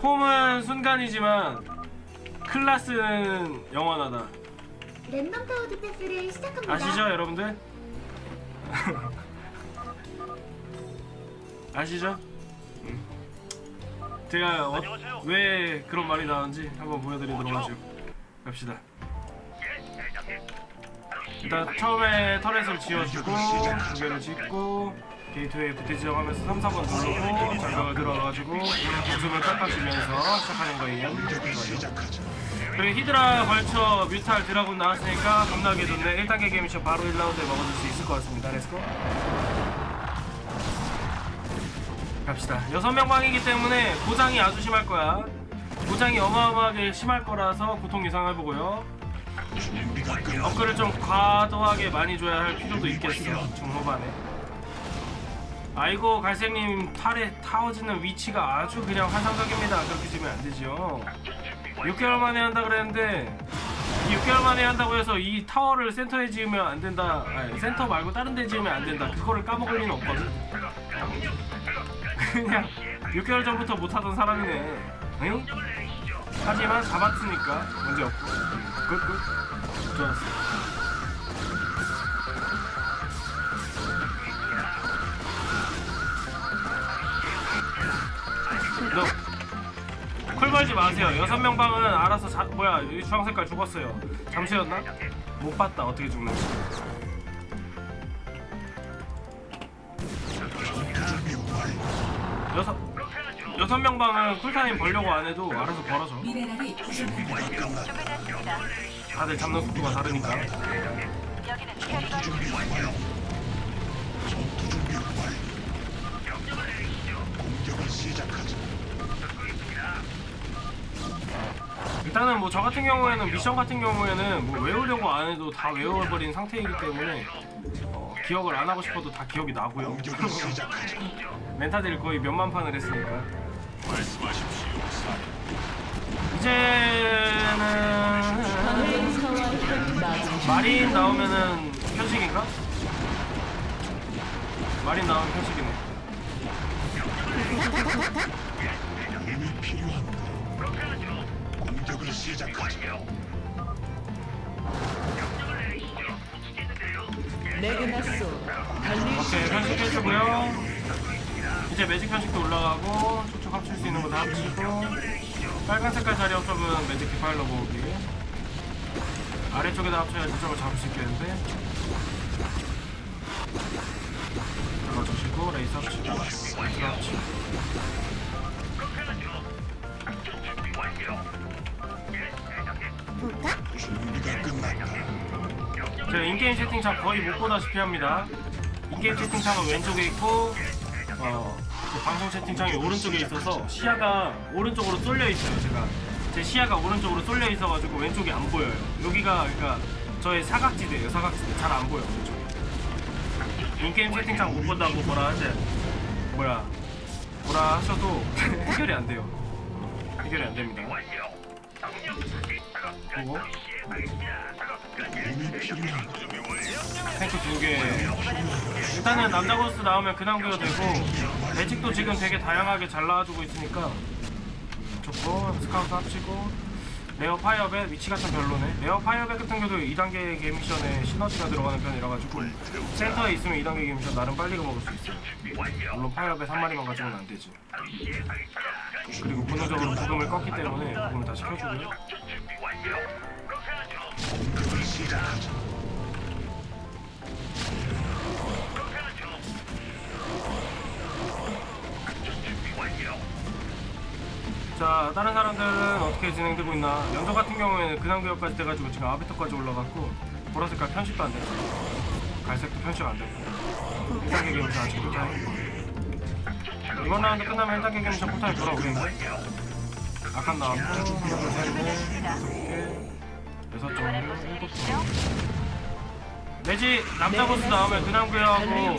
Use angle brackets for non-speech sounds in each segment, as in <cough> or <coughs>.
폼은 순간이지만 클라스는 영원하다. 랜덤 타워 디펜스를 시작합니다. 아시죠, 여러분들? <laughs> 아시죠? 음. 제가 어, 왜 그런 말이 나왔는지 한번 보여드리도록 하죠. 갑시다. 일단 처음에 터렛을 지어주고 두 개를 짓고 게이트웨이 부티 지정하면서 3, 4번 누르고 장벽을 들어가지고 목숨을 깎아주면서 시작하는 거예요. 그리고 히드라 벌처 뮤탈 드라군 나왔으니까 겁나게 좋네. 1단계 게임쇼 바로 1라운드에 먹어줄 수 있을 것 같습니다. 렛츠고 갑시다. 6명 방이기 때문에 고장이 아주 심할 거야. 고장이 어마어마하게 심할 거라서 고통 예상해보고요. 업글을 좀 과도하게 많이 줘야 할 필요도 있겠어. 중후반에 아이고 갈색님 탈에 타워지는 위치가 아주 그냥 환상적입니다. 그렇게 지면 안 되죠. 6개월 만에 한다 그랬는데 이 6개월 만에 한다고 해서 이 타워를 센터에 지으면 안 된다. 아니, 센터 말고 다른 데 지으면 안 된다. 그거를 까먹을 리는 없거든. 그냥 6개월 전부터 못하던 사람이네. 응? 하지만 잡았으니까 문제 없고. 굿굿. 좋았어 너콜 걸지 마세요. 여섯 명 방은 알아서 자, 뭐야 여기 주황 색깔 죽었어요. 잠시였나? 못 봤다 어떻게 죽는지. 여섯 여섯 명 방은 쿨타임 벌려고 안 해도 알아서 벌어져. 다들 잡는 속도가 다르니까. 캐리건 일단은 뭐 저 같은 경우에는 미션 같은 경우에는 뭐 외우려고 안 해도 다 외워버린 상태이기 때문에 어, 기억을 안 하고 싶어도 다 기억이 나고요. <laughs> 멘타들이 거의 몇만 판을 했으니까. 이제는 마린 나오면은 편식인가? 마린 나오면 편식이네. <laughs> 공격을 수 오케이 편식 해주고요. 이제 매직 편식도 올라가고 촉촉 합칠 수 있는 거 다 합치고 빨간 색깔 자리 업적은 매직 디파일러 모으기. 아래쪽에다 합쳐야 저쪽을 잡을 수 있겠는데? 이거 주시고 레이스 합치고 레이스 합치고 볼까? 준비가 끝났다. 제가 인게임 채팅창 거의 못 보다시피 합니다. 인게임 채팅창은 왼쪽에 있고 어, 그 방송 채팅창이 오른쪽에 있어서 시야가 오른쪽으로 쏠려 있어요. 제가 제 시야가 오른쪽으로 쏠려 있어가지고 왼쪽이 안 보여요. 여기가 그러니까 저의 사각지대예요. 사각지대 잘 안 보여. 왼쪽이. 인게임 채팅창 못 본다고 뭐라 하지? 뭐야? 뭐라 하셔도 <laughs> 해결이 안 돼요. 해결이 안 됩니다. 그리고 탱크 두 개. 일단은 남자 고스 나오면 그냥 그려 되고 매직도 지금 되게 다양하게 잘 나와주고 있으니까 음, 좋고 스카우트 합치고 레어 파이어벳 위치가 참 별로네. 레어 파이어벳 같은 경우도 2단계 게임 미션에 시너지가 들어가는 편이라 가지고 센터에 있으면 2단계 게임 미션 나름 빨리 먹을 수 있어. 물론 파이어벳 한 마리만 가지고는 안 되지. 그리고 본능적으로 부금을 껐기 때문에 부금을 다 시 켜주고요. 자 다른 사람들은 어떻게 진행되고 있나? 연도 같은 경우에는 근황교역까지 돼가지고 지금 아비터까지 올라갔고 보라색깔 편식도 안 됐고 갈색도 편식 안 됐고. 1단계 게임에서 아직 포타임 이번 라운드 끝나면 1단계 게임에서 포타임 돌아오겠는데 둘셋넷 다섯 개 여섯 종 일곱 종 매직 남자 보스 나오면 준비를 하는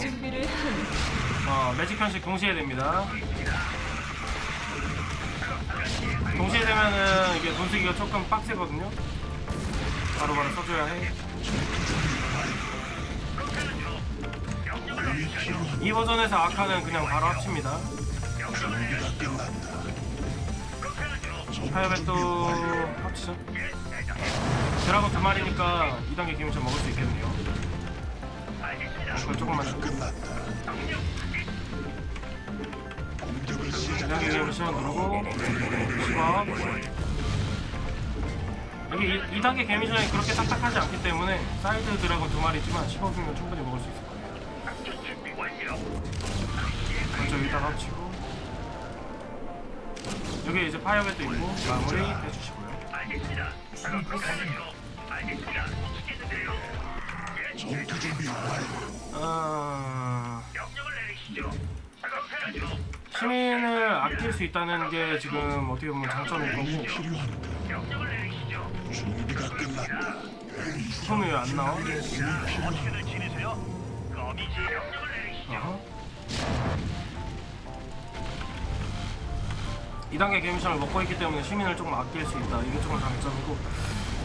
어, 매직 편식 동시에 됩니다. 동시에 되면은 이게 돈 쓰기가 조금 빡세거든요. 바로바로 써줘야 해. 이 버전에서 아카는 그냥 바로 합칩니다. 파이어벳도 합치죠? 드라곤 두 마리니까 2단계 기밀점 먹을 수 있겠네요. 이걸 조금만 더 끝났다. 2단계 기밀점 누르고 10원 이게 2단계 개미션이 그렇게 딱딱하지 않기 때문에 사이드 드라곤 두 마리지만 10억이면 충분히 먹을 수 있을 거예요. 먼저 일단 합치고 여기 이제 파이어벳도 있고 마무리 해주시고요 전투 준비 완료. 아... 시민을 아낄 수 있다는 게 지금 어떻게 보면 장점일 거고? 준비가 끝났다. 왜안 나와? 어허. 2단계 게임션을 먹고 있기 때문에 시민을 조금 아낄 수 있다. 이게 조금 장점이고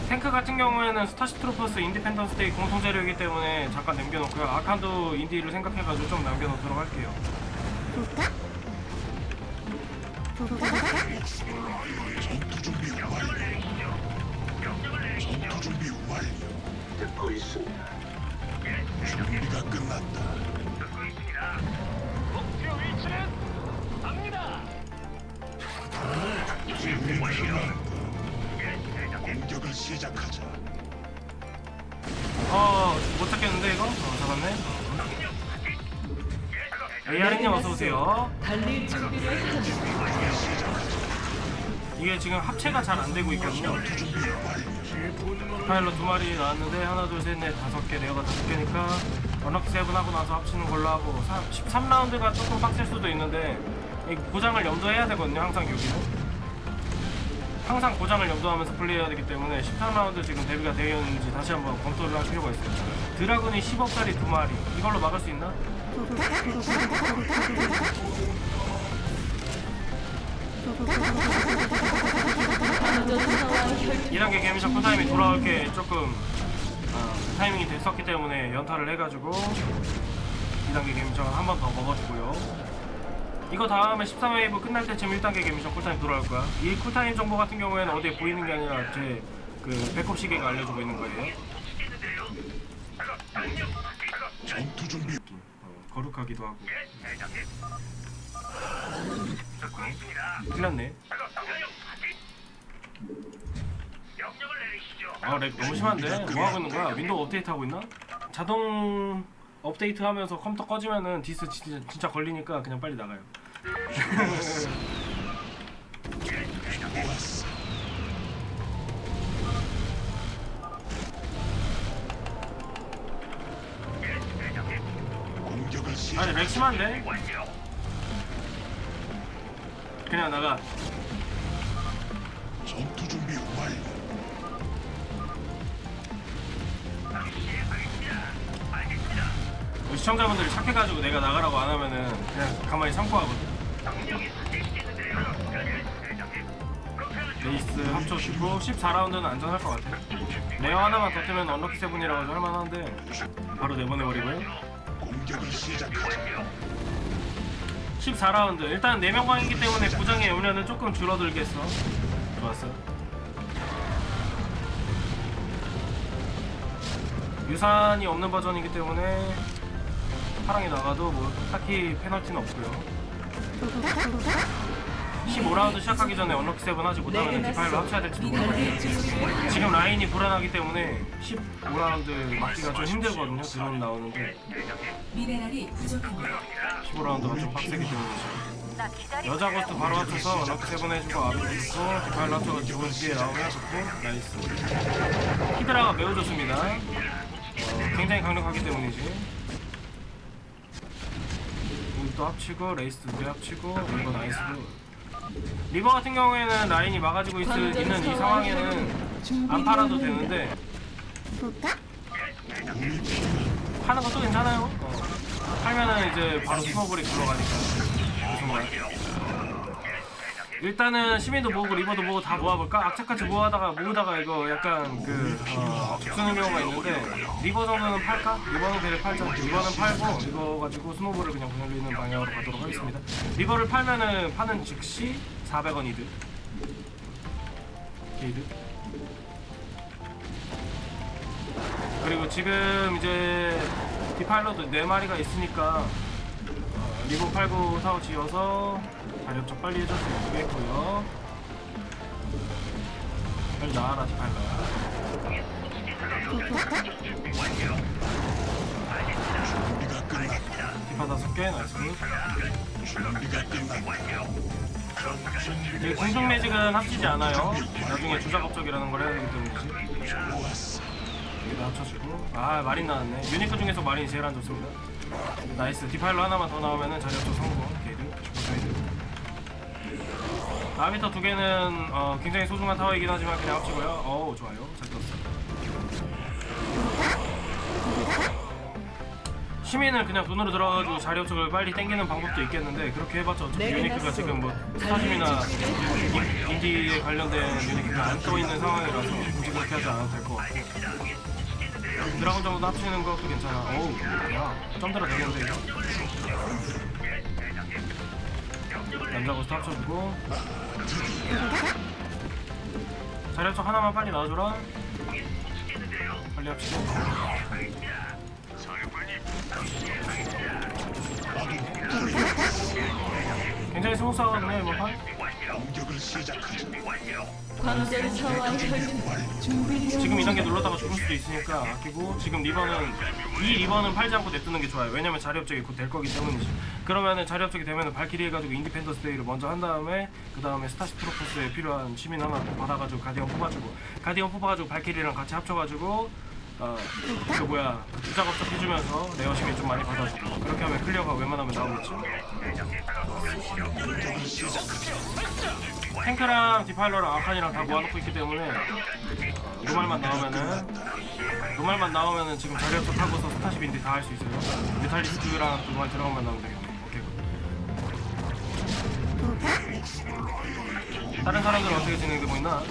탱크 같은 경우에는 스타시 트로퍼스 인디펜던스 데이 공통 재료이기 때문에 잠깐 남겨놓고요. 아칸도 인디를 생각해가지고 좀 남겨놓도록 할게요. 볼까? 볼까? 전투 준비 완료. 전투 준비 완료. 듣고 있습니다. 준비가 끝났다. 시작하자. 어, 못 잡겠는데 이거? 어, 잡았네. AR님 어서 오세요. 달릴 준비를 하는 이게 지금 합체가 잘 안 되고 있거든요. 파일럿 두 마리 나왔는데 하나, 둘, 셋, 넷, 다섯 개, 레어가 다섯 개니까 언럭키 세븐 하고 나서 합치는 걸로 하고 13라운드가 조금 빡셀 수도 있는데 이 고장을 염두해야 되거든요. 항상 여기는. 항상 고장을 염두하면서 플레이해야 되기 때문에 13라운드 지금 데뷔가 되어 있는지 다시 한번 검토를 할 필요가 있어요. 드라군이 10억짜리 두 마리 이걸로 막을 수 있나? 전사와 혈 2단계 개미션 쿨타임이 돌아올 게 조금 어, 타이밍이 됐었기 때문에 연타를 해가지고 2단계 개미션 한번 더 먹어주고요. 이거 다음에 13웨이브 끝날 때쯤 1단계 개미션 쿨타임 돌아올 거야. 이 쿨타임 정보 같은 경우에는 어디에 보이는 게 아니라 제그 백업 시계가 알려주고 있는 거예요. 전투 준비 어, 거룩하기도 하고. 틀렸네. 아, 렉 너무 심한데? 뭐 하고 있는 거야? 윈도우 업데이트 하고 있나? 자동 업데이트 하면서 컴퓨터 꺼지면은 디스 진짜, 진짜 걸리니까 그냥 빨리 나가요. 아니, 렉 심한데? 그냥 나가. 시청자분들이 착해가지고 내가 나가라고 안 하면은 그냥 가만히 참고 하거든. 레이스 합쳐주고 14라운드는 안전할 것 같아. 레어 하나만 더 뜨면 언럭키 세븐이라고 해도 할만한데 바로 내보내버리고요. 공격을 시작하자. 14라운드 일단 4명 방이기 때문에 고장의 염려는 조금 줄어들겠어. 좋았어. 유산이 없는 버전이기 때문에 파랑이 나가도 뭐 딱히 페널티는 없고요. 15라운드 시작하기 전에 언럭키 세븐 하지 못하면 디파일로 합쳐야 될지도 준비를 지금 라인이 불안하기 때문에 15라운드 막기가 좀 힘들거든요. 드론 나오는데 미네랄이 부족합니다. 15라운드가 좀 빡세기 때문이죠. 여자 고스트 바로 합쳐서 럭크 세븐 해주고 앞에 있고 디파일 합쳐서 좋은 뒤에 나오면 좋고 나이스 히드라가 매우 좋습니다 어, 굉장히 강력하기 때문이지 또 합치고 레이스 두개 합치고 리버 나이스 리버 같은 경우에는 라인이 막아지고 있, 있는 이 상황에는 안 팔아도 되는데 볼까? 파는 것도 괜찮아요 어. 팔면은 이제 바로 스모블이 굴러가니까 그 순간 일단은 시민도 모으고 리버도 모으고 다 모아볼까? 악착같이 모아다가 모으다가 이거 약간 그 어, 쓰는 경우가 있는데 리버 정도는 팔까? 리버는 그래 팔자 리버는 팔고 이거 가지고 스노볼을 그냥 굴리는 방향으로 가도록 하겠습니다 리버를 팔면은 파는 즉시 400원 이득 게이드 그리고 지금 이제 디파일러도 4마리가 있으니까 어, 리본 89 사고 지어서 자력적 빨리 해줬으면 좋겠고요. 빨리 나와라 디파일러야 준비가 끝났다. 나이스. 준비가 끝났다. 이 공중 매직은 합치지 않아요. 나중에 주작업적이라는 걸 해야 되기 때문이지. 여기다 합쳐주고. 아 마린 나왔네. 유니크 중에서 마린이 제일 안 좋습니다. 나이스. 디파일러 하나만 더 나오면은 자리 없어 성공 4미터 두 개는 어, 굉장히 소중한 타워이긴 하지만 그냥 합치고요. 어우 좋아요. 잘 떴어. 시민을 그냥 눈으로 들어가지고 자료 쪽을 빨리 땡기는 방법도 있겠는데 그렇게 해봤자 어차피 네, 유니크가 지금 뭐 스타즘이나 인디에 관련된 유니크가 안 떠있는 상황이라서 굳이 그렇게 하지 않아도 될 것 같고 드라곤 정도 합치는 것도 괜찮아 어우 야 점들어 되겠는데 이거 남자 고스트 합쳐주고. 자력적 하나만 빨리 나와줘라. 빨리 합치고. 굉장히 스무스하거든요 이번 판. 공격을 시작하자. 광전사와 혈통 준비되었습니다. 지금 2단계 눌렀다가 죽을 수도 있으니까 아끼고 지금 리버는 이 리버는 팔지 않고 냅두는 게 좋아요 왜냐면 자리 업적이 곧 될 거기 때문이지 그러면은 자리 업적이 되면은 발키리 해가지고 인디펜던스 데이를 먼저 한 다음에 그 다음에 스타시 프로포스에 필요한 시민 하나 또 받아가지고 가디언 뽑아주고 가디언 뽑아가지고 발키리랑 같이 합쳐가지고 어 그 뭐야 주작 업적 해주면서 레어 시민 좀 많이 받아주고 그렇게 하면 클리어가 웬만하면 나오겠지. 탱크랑 디파일러랑 아칸이랑 다 모아놓고 있기 때문에 어, 노말만 나오면은 노말만 나오면은 지금 자리 업적 하고서 스타시 빈디 다할 수 있어요 뮤탈리스트랑 노말 드라곤만 나오면 되겠네 오케이 다른 사람들은 어떻게 진행되고 있나?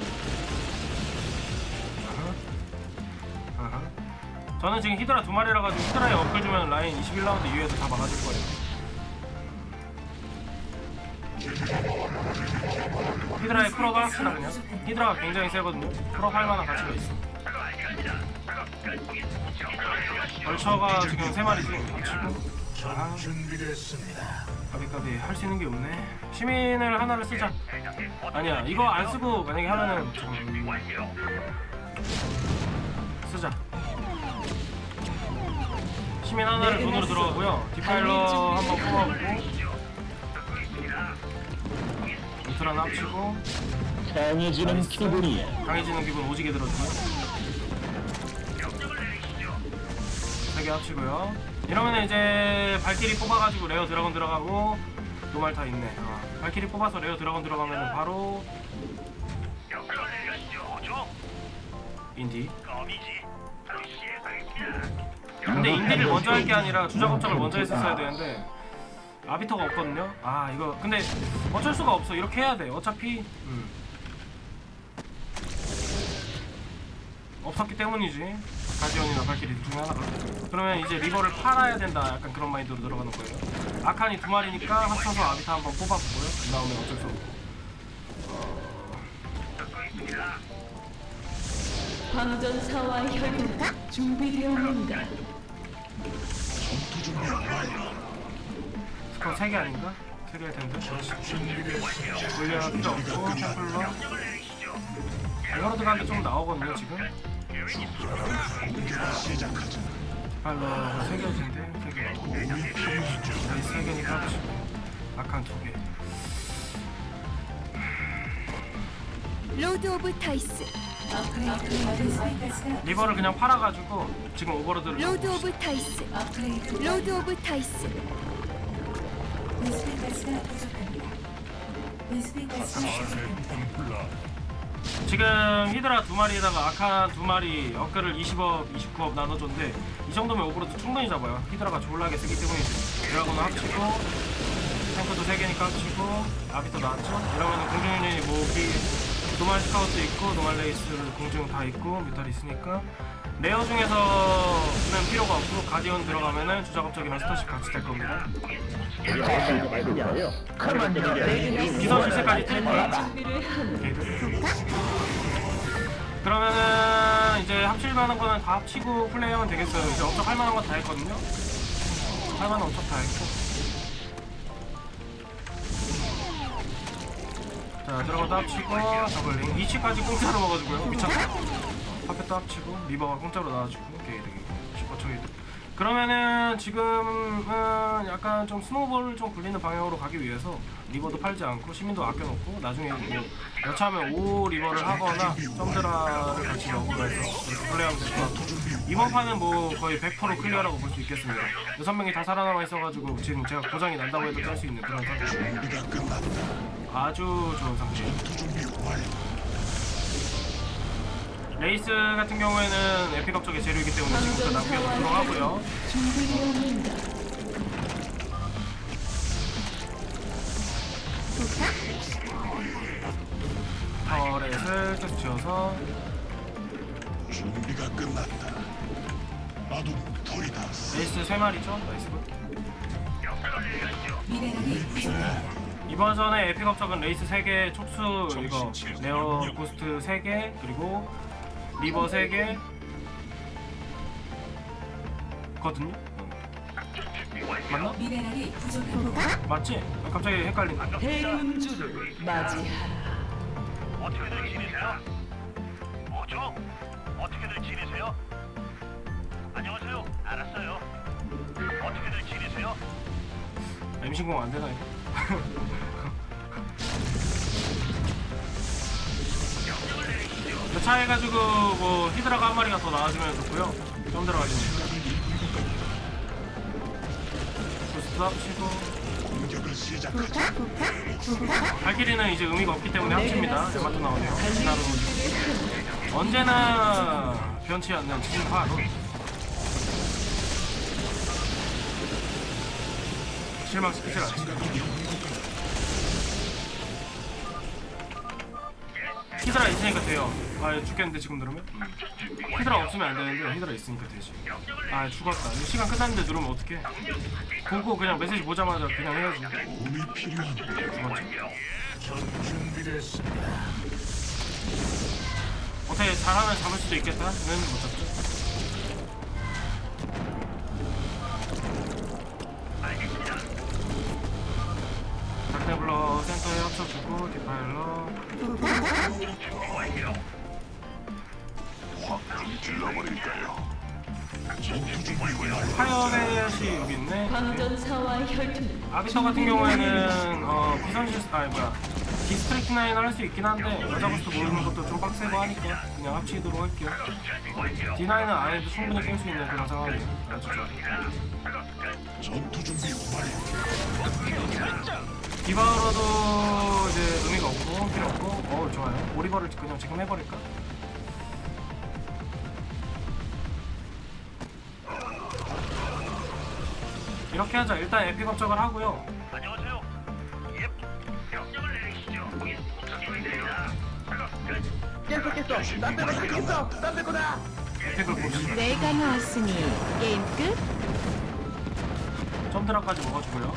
저는 지금 히드라 두 마리라 가지고 히드라에 업글 주면 라인 21라운드 이후에도 다 막아줄 거예요. 히드라의 프로가 확실하 그냥 히드라가 굉장히 세거든요 프로 할 만한 가치가 있어 벌처가 지금 세 마리지 아. 까비까비 할 수 있는 게 없네. 시민을 하나를 쓰자. 아니야 이거 안 쓰고 만약에 하면은 좀 쓰자 시민 하나를 돈으로 들어가고요. 디파일러 한번 뽑아보고. 루트 하나 합치고. 강해지는 기분이야. 강해지는 기분 오지게 들어주고 세개 합치고요. 이러면 이제 발키리 뽑아가지고 레어 드라곤 들어가고 노말 다 있네. 어, 발키리 뽑아서 레어 드라곤 들어가면 바로 인디 근데 인디를 먼저 할 게 아니라 주작업적을 먼저 했었어야 되는데 아비터가 없거든요? 아 이거 근데 어쩔 수가 없어. 이렇게 해야 돼. 어차피 음. 없었기 때문이지. 가디언이나 둘 중에 하나가 그러면 이제 리버를 팔아야 된다. 약간 그런 마인드로 들어가는 거예요. 아칸이 두 마리니까 합쳐서 아비타 한번 뽑아보고요. 안 나오면 어쩔 수 없고. 광전사와 혈통 준비되었습니다. 전투 준비 완료. 스코어 3개 아닌가? 3개일 텐데? 물려 필요 없고 템플러? 에어로드 가는데 좀 나오거든요 지금. 디팔러 3개일 텐데 3개. 나이스 3개니까 합치고 아칸 2개. 로드 오브 타이스 리버를 그냥 팔아가지고 지금 오버로드를 로드 오브 타이스 로드 오브 타이스. 지금 히드라 두 마리에다가 아칸 두 마리 업글을 20업, 29업 나눠줬는데 이 정도면 오버로드 충분히 잡아요. 히드라가 졸라게 세기 때문이지. 드라곤은 합치고 탱크도 3개니까 합치고 아비터 나왔죠? 이러면은 공중 유닛이 모기 노말 스카우트 있고 노말 레이스 공중 다 있고 뮤탈 있으니까 레어 중에서는 필요가 없고 가디언 들어가면은 주작업적이랑 스타식 같이 될 겁니다. 비선 실세까지 그러면은 이제 합칠 만한 거는 다 합치고 플레이하면 되겠어요. 이제 엄청 할 만한 거 다 했거든요. 할 만한 엄청 다 했고. 자 들어가도 합치고 저글링 2치까지 공짜로 먹어주고요. 미쳤다. 파펫도 합치고 리버가 공짜로 나와주고 게이득이고 슈퍼초 게이득. 그러면은 지금은 약간 좀 스노우볼 좀 굴리는 방향으로 가기 위해서 리버도 팔지 않고 시민도 아껴놓고 나중에 뭐 여차하면 5 리버를 하거나 점드라를 같이 먹으면서 이렇게 플레이하면 될 것 같고 이번 판은 뭐 거의 100% 클리어라고 볼 수 있겠습니다 6명이 다 살아남아 있어가지고 지금 제가 고장이 난다고 해도 깰수 있는 그런 끝났다. 아주 좋은 완료. 레이스 같은 경우에는 에픽 업적의 재료이기 때문에 지금부터 혈통 준비되었는가? 터렛을 계속 지어서 준비가 끝났다. 아둠 토리다스. 레이스 3마리죠 나이스 굿 미네랄이 부족합니다. 이번 전에 에픽 업적은 레이스 3개, 촉수 이거 레어 고스트 3개, 그리고 리버 3개 거든요? 맞나? 미네랄이 부족합니다. 맞지? 아, 갑자기 헷갈린다 대군주를 맞이하라. 어떻게들 지내세요? 뭐죠? 어떻게들 지내세요? 안녕하세요. 알았어요. 어떻게들 지내세요? 임신공 안 되나 이거? 차해가지고 뭐 히드라가 한 마리가 더 나와주면 좋고요 좀 합치고 공격을 시작하자. 발키리는 이제 의미가 없기 때문에 합칩니다. 야마토 나오네요. 진화로 언제나 변치 않는 진화로 실망시키질 않지. 히드라 있으니까 돼요. 아 죽겠는데 지금 누르면? 히드라 없으면 안 되는데 히드라 있으니까 되지. 아 죽었다. 이거 시간 끝났는데 누르면 어떡해? 보고 그냥 메시지 보자마자 그냥 해야지. 준비됐습니다. 어떻게 잘하면 잡을 수도 있겠다 는 못 잡죠. 고 디파일러 확 질러버릴까요? 완료. 파이어벳이 여기 있네. 광전 아비터 같은 경우에는 어 비선실 아니 뭐야 디스트릭트 나인 할수 있긴 한데 여자 고스트 모르는 것도 좀 빡세고 하니까 그냥 합치도록 할게요. D9은 안 해도 충분히 깰 수 있는 그런 상황이에요. 전투 준비 완료. 디바로도 이제 의미가 없고 필요 없고 어 좋아요 오리버를 그냥 지금 해버릴까? 이렇게 하자 일단 에픽 업적을 하고요 안녕하세요. 예. 명령을 내리시죠. 부탁드립니다. 에픽을 봅시다 내가 나왔으니 게임 끝. 점드라까지 먹어주고요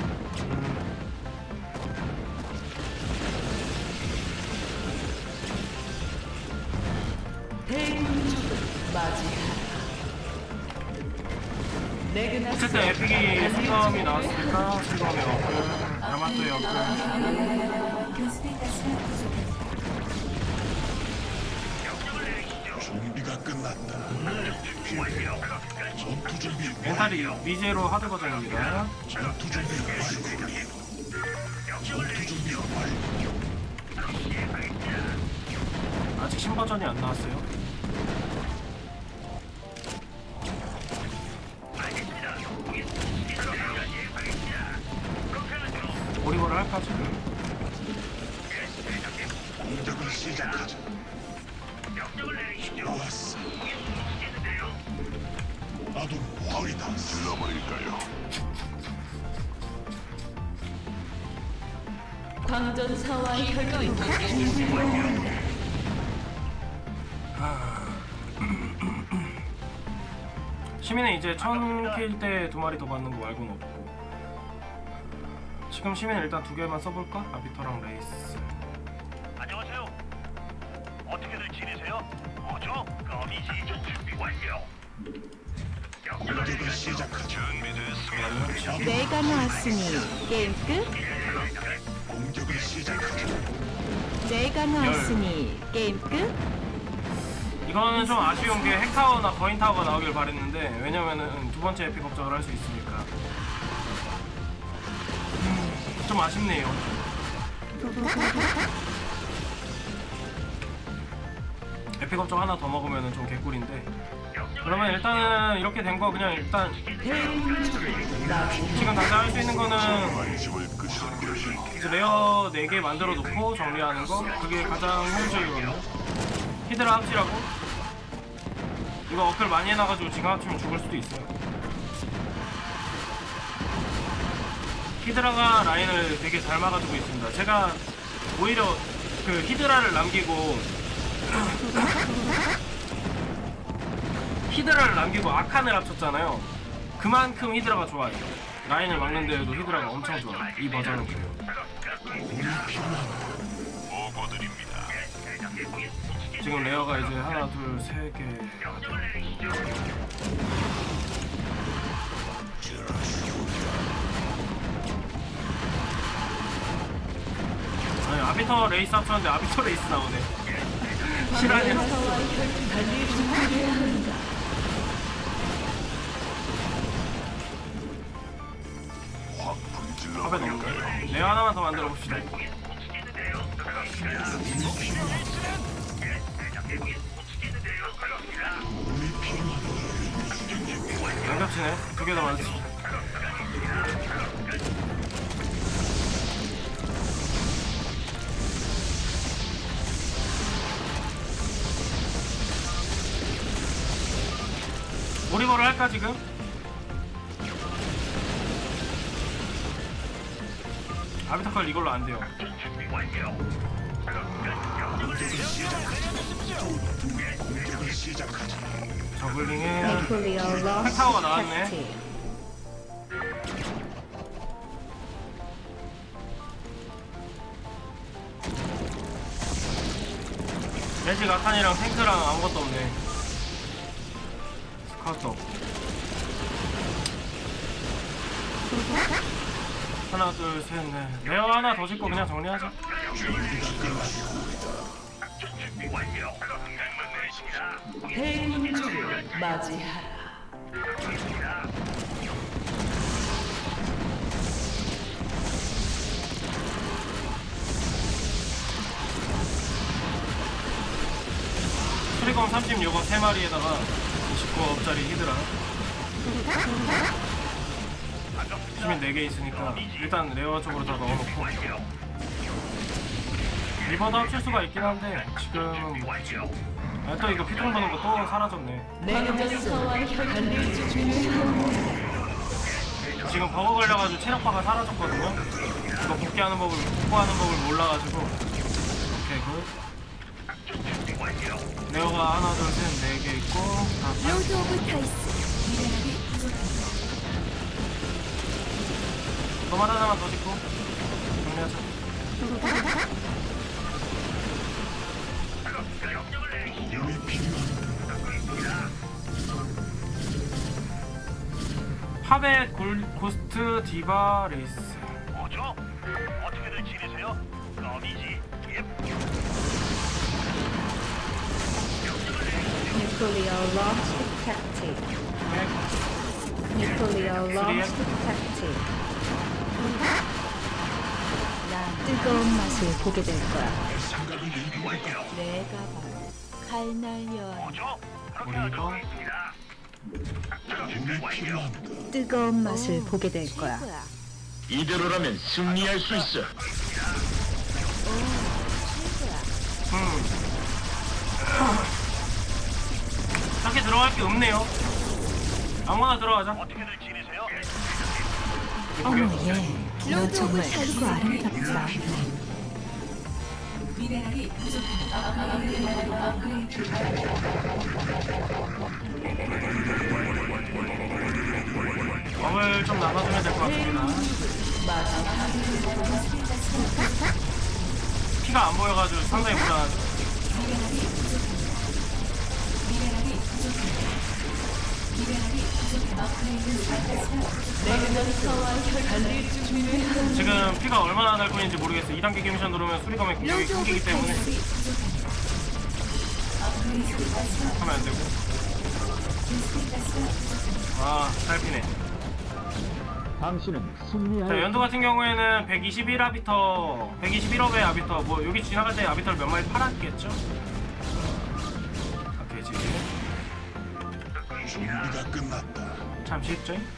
어쨌든 에픽이 슬럼이 나왔으니까 슬럼의 업글 야마토의 부족합니다. 준비가 끝났다. 전투 준비. 멘탈이 미제로 하드 버전입니다 전투 준비 완료. 전투 준비. 아직 신버전이 안 나왔어요 시민은 이제 천킬 때 두 마리 더 받는 거 말고는 없고 지금 시민은 일단 두 개만 써볼까? 아비터랑 레이스 안녕하세요. 어떻게들 지내세요? 뭐죠? 어디지? 준비 완료. 공격을 시작하자. 준비됐습니다. 내가 나왔으니 게임 끝. 공격을 시작하자. 내가 나왔으니 게임 끝. 이거는 좀 아쉬운 게 핵타워나 거인타워가 나오길 바랬는데 왜냐면은 두 번째 에픽 업적을 할 수 있으니까. 음, 좀 아쉽네요. 에픽 업적 하나 더 먹으면은 좀 개꿀인데. 그러면 일단은 이렇게 된 거 그냥 일단 지금 당장 할 수 있는 거는 이제 레어 4개 만들어 놓고 정리하는 거? 그게 가장 효율적이거든요. 히드라 합치라고 이거 어클 많이 해놔가지고 지금 합치면 죽을 수도 있어요. 히드라가 라인을 되게 잘 막아주고 있습니다. 제가 오히려 그 히드라를 남기고 <coughs> 히드라를 남기고 아칸을 합쳤잖아요. 그만큼 히드라가 좋아요. 라인을 막는 데에도 히드라가 엄청 좋아요. 이 버전은. 그래요 지금 레어가 이제 하나, 둘, 세 개. 아니 아비터 레이스 합쳤는데 아비터 레이스 나오네. <laughs> 실화냐? 합에 넣을까요? 하나만 더 만들어 봅시다. 양겹치네. 두개더 만들었습니다. 오리버를 할까 지금? 아비타컬 이걸로 안 돼요. 러스 타워가 나왔네. 팩트. 매직 아칸이랑 탱크랑 아무것도 없네. 스카우트 없고. 하나, 둘, 셋, 넷. 레어 하나 더 짓고 그냥 정리하자. 수리검 36억 3마리에다가 29억짜리 히드라. 시민 4개 있으니까 일단 레어 쪽으로 다 넣어놓고. 리버도 합칠 수가 있긴 한데 하지. 아, 또 이거 피통 보는 거 또 사라졌네. 한다. 지금 버거 걸려가지고 체력파가 사라졌거든요. 이거 복귀하는 법을 복구하는 법을 몰라가지고 오케이 굿. 레어가 하나 둘셋네 개 있고 다 로드 오브 타이스. 너만 하나만 더 짓고 정리하자. <laughs> 파벳 골, 고스트 디바 레이스 뭐죠? 어떻게들 지내세요? 껌이지. 예. 뉴클리어 러스 팩트. 뉴클리어 러스 팩트. 난 뜨거운 맛을 보게 될 거야. 내가 바로 칼날연 뭐죠? 그렇게 우리 하도록 이거 하겠습니다. 뜨거운 맛을 보게 될 거야. 이대로라면 승리할 수 있어. 음. 딱히 들어갈 게 없네요. 아무거나 들어가자. 어떻게들 지내세요? 어머 얘, 너 정말 크고 아름답다. 밥을 좀 나눠주면 될 것 같습니다. 피가 안 보여가지고 상당히 불안 지금 피가 얼마나 날 거인지 모르겠어. 2단계 미션 누르면 수리검의 공격이 끊기기 때문에 하면 안 되고. 아, 잘 피네. 당신은 자, 승리할 연두 같은 경우에는 121 아비터, 121업의 아비터, 뭐 여기 지나갈 때 아비터를 몇 마리 팔았겠죠? 오케이, 지금 준비가 끝났다. 잠시 입장.